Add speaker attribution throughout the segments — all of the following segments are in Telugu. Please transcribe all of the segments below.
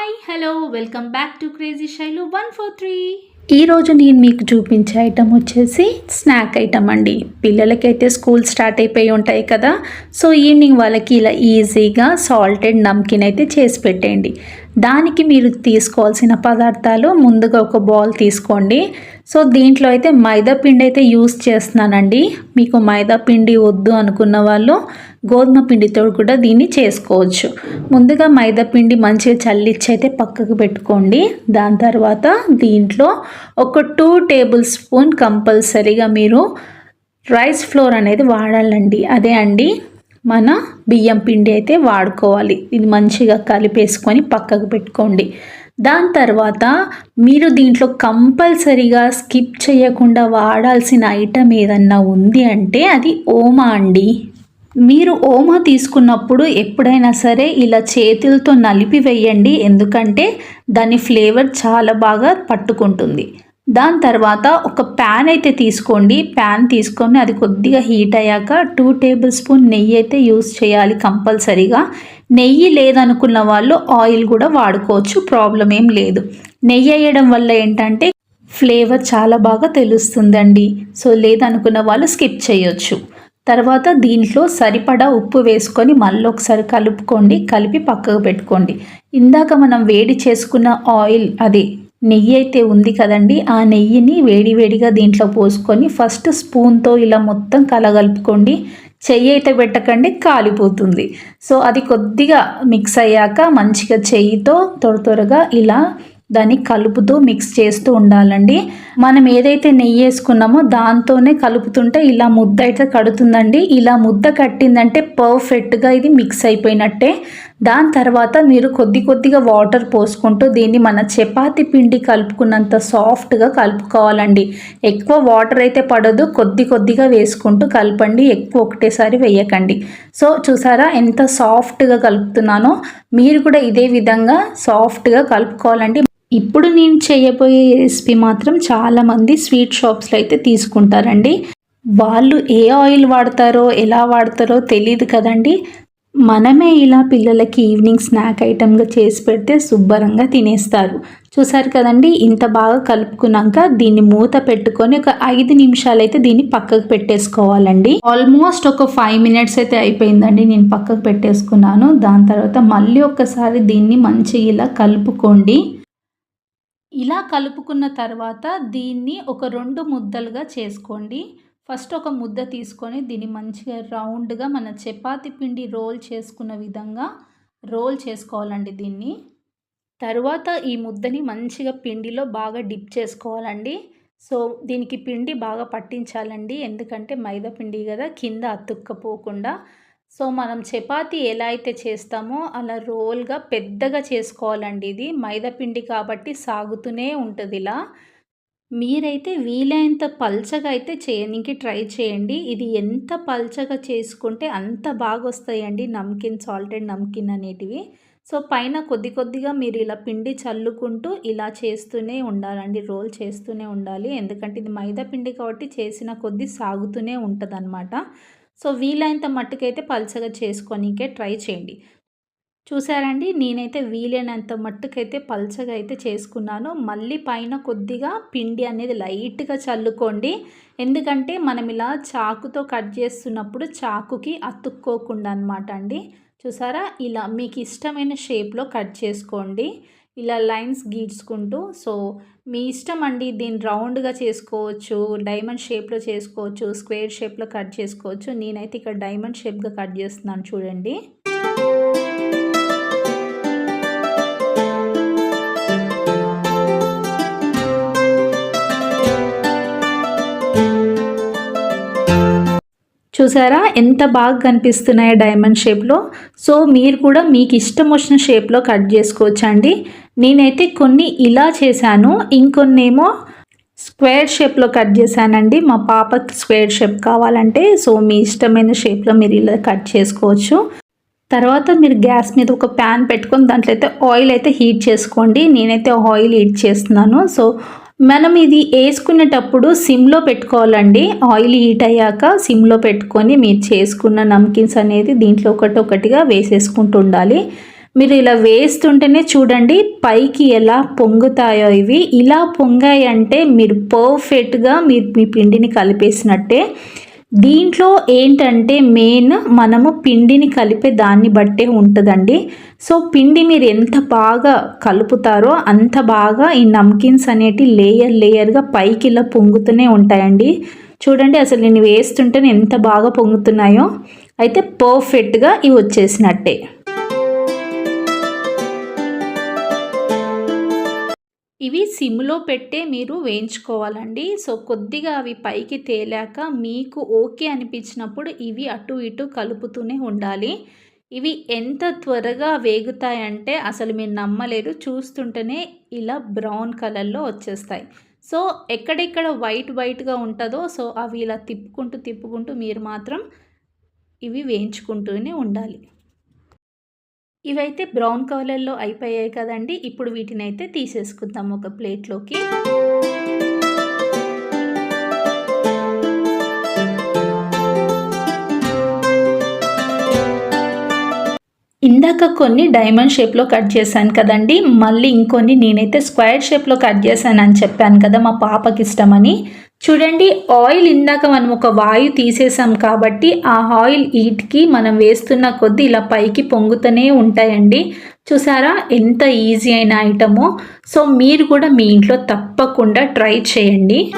Speaker 1: Hi hello welcome back to crazy Shailu one four three
Speaker 2: ఈరోజు నేను మీకు చూపించే ఐటమ్ వచ్చేసి స్నాక్ ఐటమ్ అండి. పిల్లలకైతే స్కూల్ స్టార్ట్ అయిపోయి ఉంటాయి కదా. సో ఈవినింగ్ వాళ్ళకి ఇలా ఈజీగా సాల్టెడ్ నమ్కిన్ అయితే చేసి పెట్టేయండి. దానికి మీరు తీసుకోవాల్సిన పదార్థాలు ముందుగా ఒక బౌల్ తీసుకోండి. సో దీంట్లో అయితే మైదా పిండి అయితే యూస్ చేస్తున్నానండి. మీకు మైదా పిండి వద్దు అనుకున్న వాళ్ళు గోధుమ పిండితో కూడా దీన్ని చేసుకోవచ్చు. ముందుగా మైదా పిండి మంచిగా చల్లిచ్చి అయితే పక్కకు పెట్టుకోండి. దాని తర్వాత దీంట్లో ఒక టూ టేబుల్ స్పూన్ కంపల్సరీగా మీరు రైస్ ఫ్లోర్ అనేది వాడాలండి. అదే అండి మన బియ్యం పిండి అయితే వాడుకోవాలి. ఇది మంచిగా కలిపేసుకొని పక్కకు పెట్టుకోండి. దాని తర్వాత మీరు దీంట్లో కంపల్సరీగా స్కిప్ చేయకుండా వాడాల్సిన ఐటమ్ ఏదన్నా ఉంది అంటే అది ఓమా అండి. మీరు ఓమా తీసుకున్నప్పుడు ఎప్పుడైనా సరే ఇలా చేతులతో నలిపి వేయండి ఎందుకంటే దాని ఫ్లేవర్ చాలా బాగా పట్టుకుంటుంది. దాని తర్వాత ఒక ప్యాన్ అయితే తీసుకోండి. ప్యాన్ తీసుకొని అది కొద్దిగా హీట్ అయ్యాక టూ టేబుల్ స్పూన్ నెయ్యి అయితే యూస్ చేయాలి కంపల్సరీగా. నెయ్యి లేదనుకున్న వాళ్ళు ఆయిల్ కూడా వాడుకోవచ్చు. ప్రాబ్లం ఏం లేదు. నెయ్యి వేయడం వల్ల ఏంటంటే ఫ్లేవర్ చాలా బాగా తెలుస్తుందండి. సో లేదనుకున్న వాళ్ళు స్కిప్ చేయొచ్చు. తర్వాత దీంట్లో సరిపడా ఉప్పు వేసుకొని మళ్ళీ ఒకసారి కలుపుకోండి. కలిపి పక్కకు పెట్టుకోండి. ఇందాక మనం వేడి చేసుకున్న ఆయిల్ అది నెయ్యి అయితే ఉంది కదండి ఆ నెయ్యిని వేడివేడిగా దీంట్లో పోసుకొని ఫస్ట్ స్పూన్తో ఇలా మొత్తం కలగలుపుకోండి. చెయ్యి అయితే పెట్టకండి కాలిపోతుంది. సో అది కొద్దిగా మిక్స్ అయ్యాక మంచిగా చెయ్యితో త్వర త్వరగా ఇలా దాన్ని కలుపుతూ మిక్స్ చేస్తూ ఉండాలండి. మనం ఏదైతే నెయ్యి వేసుకున్నామో దాంతోనే కలుపుతుంటే ఇలా ముద్ద అయితే కడుతుందండి. ఇలా ముద్ద కట్టిందంటే పర్ఫెక్ట్గా ఇది మిక్స్ అయిపోయినట్టే. దాని తర్వాత మీరు కొద్ది కొద్దిగా వాటర్ పోసుకుంటూ దీన్ని మన చపాతి పిండి కలుపుకున్నంత సాఫ్ట్గా కలుపుకోవాలండి. ఎక్కువ వాటర్ అయితే పడదు కొద్ది కొద్దిగా వేసుకుంటూ కలపండి ఎక్కువ ఒకటేసారి వేయకండి. సో చూసారా ఎంత సాఫ్ట్గా కలుపుతున్నానో? మీరు కూడా ఇదే విధంగా సాఫ్ట్గా కలుపుకోవాలండి. ఇప్పుడు నేను చేయబోయే రెసిపీ మాత్రం చాలామంది స్వీట్ షాప్స్లో అయితే తీసుకుంటారండి. వాళ్ళు ఏ ఆయిల్ వాడతారో ఎలా వాడతారో తెలియదు కదండి. మనమే ఇలా పిల్లలకి ఈవినింగ్ స్నాక్ ఐటమ్గా చేసి పెడితే శుభ్రంగా తినేస్తారు. చూసారు కదండి ఇంత బాగా కలుపుకున్నాక దీన్ని మూత పెట్టుకొని ఒక ఐదు నిమిషాలు అయితే దీన్ని పక్కకు పెట్టేసుకోవాలండి. ఆల్మోస్ట్ ఒక ఫైవ్ మినిట్స్ అయితే అయిపోయిందండి నేను పక్కకు పెట్టేసుకున్నాను. దాని తర్వాత మళ్ళీ ఒక్కసారి దీన్ని మంచిగా ఇలా కలుపుకోండి. ఇలా కలుపుకున్న తర్వాత దీన్ని ఒక రెండు ముద్దలుగా చేసుకోండి. ఫస్ట్ ఒక ముద్ద తీసుకొని దీన్ని మంచిగా రౌండ్గా మన చపాతి పిండి రోల్ చేసుకున్న విధంగా రోల్ చేసుకోవాలండి దీన్ని. తర్వాత ఈ ముద్దని మంచిగా పిండిలో బాగా డిప్ చేసుకోవాలండి. సో దీనికి పిండి బాగా పట్టించాలండి. ఎందుకంటే మైదా పిండి కదా కింద అతుక్కపోకుండా. సో మనం చపాతి ఎలా అయితే చేస్తామో అలా రోల్గా పెద్దగా చేసుకోవాలండి ఇది. మైదాపిండి కాబట్టి సాగుతూనే ఉంటుంది ఇలా. మీరైతే వీలైనంత పల్చగా అయితే చేయడానికి ట్రై చేయండి. ఇది ఎంత పల్చగా చేసుకుంటే అంత బాగా వస్తాయండి నమ్కిన్ సాల్టెడ్ నమ్కిన్ అనేటివి. సో పైన కొద్ది కొద్దిగా మీరు ఇలా పిండి చల్లుకుంటూ ఇలా చేస్తూనే ఉండాలండి. రోల్ చేస్తూనే ఉండాలి. ఎందుకంటే ఇది మైదా పిండి కాబట్టి చేసిన కొద్ది సాగుతూనే ఉంటుంది సో వీలైనంత మట్టుకైతే పల్చగా చేసుకోనికే ట్రై చేయండి. చూసారండి? నేనైతే వీలైనంత మట్టుకైతే పల్చగా అయితే చేసుకున్నాను. మళ్ళీ పైన కొద్దిగా పిండి అనేది లైట్గా చల్లుకోండి. ఎందుకంటే మనం ఇలా చాకుతో కట్ చేస్తున్నప్పుడు చాకుకి అతుక్కోకుండా అనమాట అండి. చూసారా? ఇలా మీకు ఇష్టమైన షేప్లో కట్ చేసుకోండి. ఇలా లైన్స్ గీడ్చుకుంటూ సో మీ ఇష్టం అండి దీన్ని రౌండ్గా చేసుకోవచ్చు డైమండ్ షేప్లో చేసుకోవచ్చు స్క్వేర్ షేప్లో కట్ చేసుకోవచ్చు. నేనైతే ఇక్కడ డైమండ్ షేప్గా కట్ చేస్తున్నాను చూడండి. చూసారా? ఎంత బాగా కనిపిస్తున్నాయో డైమండ్ షేప్లో. సో మీరు కూడా మీకు ఇష్టం వచ్చిన షేప్లో కట్ చేసుకోవచ్చు అండి నేనైతే కొన్ని ఇలా చేశాను. ఇంకొన్నేమో స్క్వేర్ షేప్లో కట్ చేశానండి. మా పాపకి స్క్వేర్ షేప్ కావాలంటే సో మీ ఇష్టమైన షేప్లో మీరు ఇలా కట్ చేసుకోవచ్చు. తర్వాత మీరు గ్యాస్ మీద ఒక ప్యాన్ పెట్టుకొని దాంట్లో అయితే ఆయిల్ అయితే హీట్ చేసుకోండి. నేనైతే ఆయిల్ హీట్ చేస్తున్నాను. సో మనం ఇది వేసుకునేటప్పుడు సిమ్లో పెట్టుకోవాలండి. ఆయిల్ హీట్ అయ్యాక సిమ్లో పెట్టుకొని మీరు చేసుకున్న నమ్కిన్స్ అనేది దీంట్లో ఒకటి ఒకటిగా వేసేసుకుంటూ ఉండాలి. మీరు ఇలా వేస్తుంటేనే చూడండి పైకి ఎలా పొంగుతాయో ఇవి. ఇలా పొంగాయి అంటే మీరు పర్ఫెక్ట్గా మీరు మీ పిండిని కలిపేసినట్టే దీంట్లో ఏంటంటే మెయిన్ మనము పిండిని కలిపే దాన్ని బట్టే ఉంటుందండి. సో పిండి మీరు ఎంత బాగా కలుపుతారో అంత బాగా ఈ నమ్కిన్స్ అనేటి లేయర్ లేయర్గా పైకి ఇలా పొంగుతూనే ఉంటాయండి. చూడండి అసలు నేను వేస్తుంటే ఎంత బాగా పొంగుతున్నాయో. అయితే పర్ఫెక్ట్గా ఇవి వచ్చేసినట్టే. ఇవి సిమ్లో పెట్టే మీరు వేయించుకోవాలండి. సో కొద్దిగా అవి పైకి తేలాక మీకు ఓకే అనిపించినప్పుడు ఇవి అటు ఇటు కలుపుతూనే ఉండాలి. ఇవి ఎంత త్వరగా వేగుతాయంటే అసలు మీరు నమ్మలేరు. చూస్తుంటేనే ఇలా బ్రౌన్ కలర్లో వచ్చేస్తాయి. సో ఎక్కడెక్కడ వైట్ వైట్గా ఉంటుందో సో అవి ఇలా తిప్పుకుంటూ తిప్పుకుంటూ మీరు మాత్రం ఇవి వేయించుకుంటూనే ఉండాలి. ఇవైతే బ్రౌన్ కలర్లో అయిపోయాయి కదండి. ఇప్పుడు వీటిని అయితే తీసేసుకుందాం ఒక ప్లేట్లోకి. ఇందాక కొన్ని డైమండ్ షేప్లో కట్ చేశాను కదండి మళ్ళీ ఇంకొన్ని నేనైతే స్క్వేర్ షేప్లో కట్ చేశాను అని చెప్పాను కదా మా పాపకి ఇష్టమని. చూడండి ఆయిల్ ఇందాక మనం ఒక వాయు తీసేసాం కాబట్టి ఆ ఆయిల్ ఈట్కి మనం వేస్తున్న కొద్దీ ఇలా పైకి పొంగుతూనే ఉంటాయండి. చూసారా ఎంత ఈజీ అయిన ఐటమో. సో మీరు కూడా మీ ఇంట్లో తప్పకుండా ట్రై చేయండి.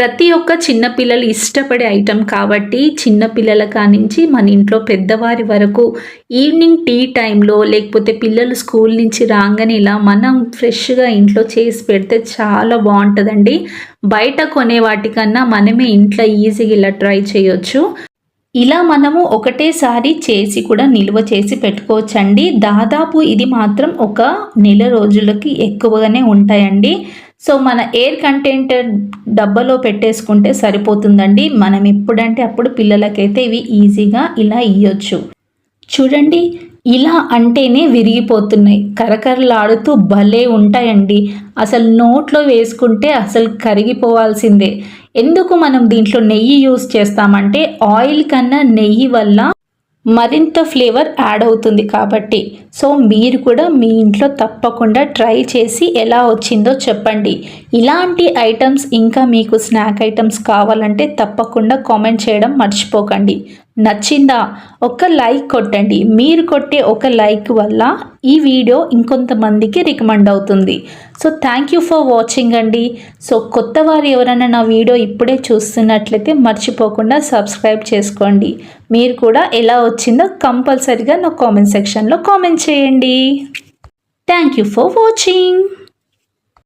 Speaker 2: ప్రతి ఒక్క చిన్నపిల్లలు ఇష్టపడే ఐటెం కాబట్టి చిన్నపిల్లల కానించి మన ఇంట్లో పెద్దవారి వరకు ఈవినింగ్ టీ టైంలో లేకపోతే పిల్లలు స్కూల్ నుంచి రాగానే ఇలా మనం ఫ్రెష్గా ఇంట్లో చేసి పెడితే చాలా బాగుంటుందండి. బయట కొనే వాటికన్నా మనమే ఇంట్లో ఈజీగా ఇలా ట్రై చేయొచ్చు. ఇలా మనము ఒకటేసారి చేసి కూడా నిల్వ చేసి పెట్టుకోవచ్చండి. దాదాపు ఇది మాత్రం ఒక నెల రోజులకి ఎక్కువగానే ఉంటాయండి. సో మన ఎయిర్ కంటెంటర్ డబ్బాలో పెట్టేసుకుంటే సరిపోతుందండి. మనం ఎప్పుడంటే అప్పుడు పిల్లలకైతే ఇవి ఈజీగా ఇలా ఇవ్వచ్చు చూడండి ఇలా అంటేనే విరిగిపోతున్నాయి. కరకరలాడుతూ భలే ఉంటాయండి. అసలు నోట్లో వేసుకుంటే అసలు కరిగిపోవాల్సిందే. ఎందుకు మనం దీంట్లో నెయ్యి యూస్ చేస్తామంటే ఆయిల్ కన్నా నెయ్యి వల్ల మరింత ఫ్లేవర్ యాడ్ అవుతుంది కాబట్టి. సో మీరు కూడా మీ ఇంట్లో తప్పకుండా ట్రై చేసి ఎలా వచ్చిందో చెప్పండి. ఇలాంటి ఐటమ్స్ ఇంకా మీకు స్నాక్ ఐటమ్స్ కావాలంటే తప్పకుండా కామెంట్ చేయడం మర్చిపోకండి. నచ్చిందా? ఒక లైక్ కొట్టండి. మీరు కొట్టే ఒక లైక్ వల్ల ఈ వీడియో ఇంకొంతమందికి రికమెండ్ అవుతుంది. So thank you for watching అండి. సో కొత్త వారు ఎవరైనా నా వీడియో ఇప్పుడే చూస్తున్నట్లయితే మర్చిపోకుండా సబ్స్క్రైబ్ చేసుకోండి. మీరు కూడా ఎలా వచ్చిందో కంపల్సరిగా నా కామెంట్ సెక్షన్లో కామెంట్ చేయండి. Thank you for watching.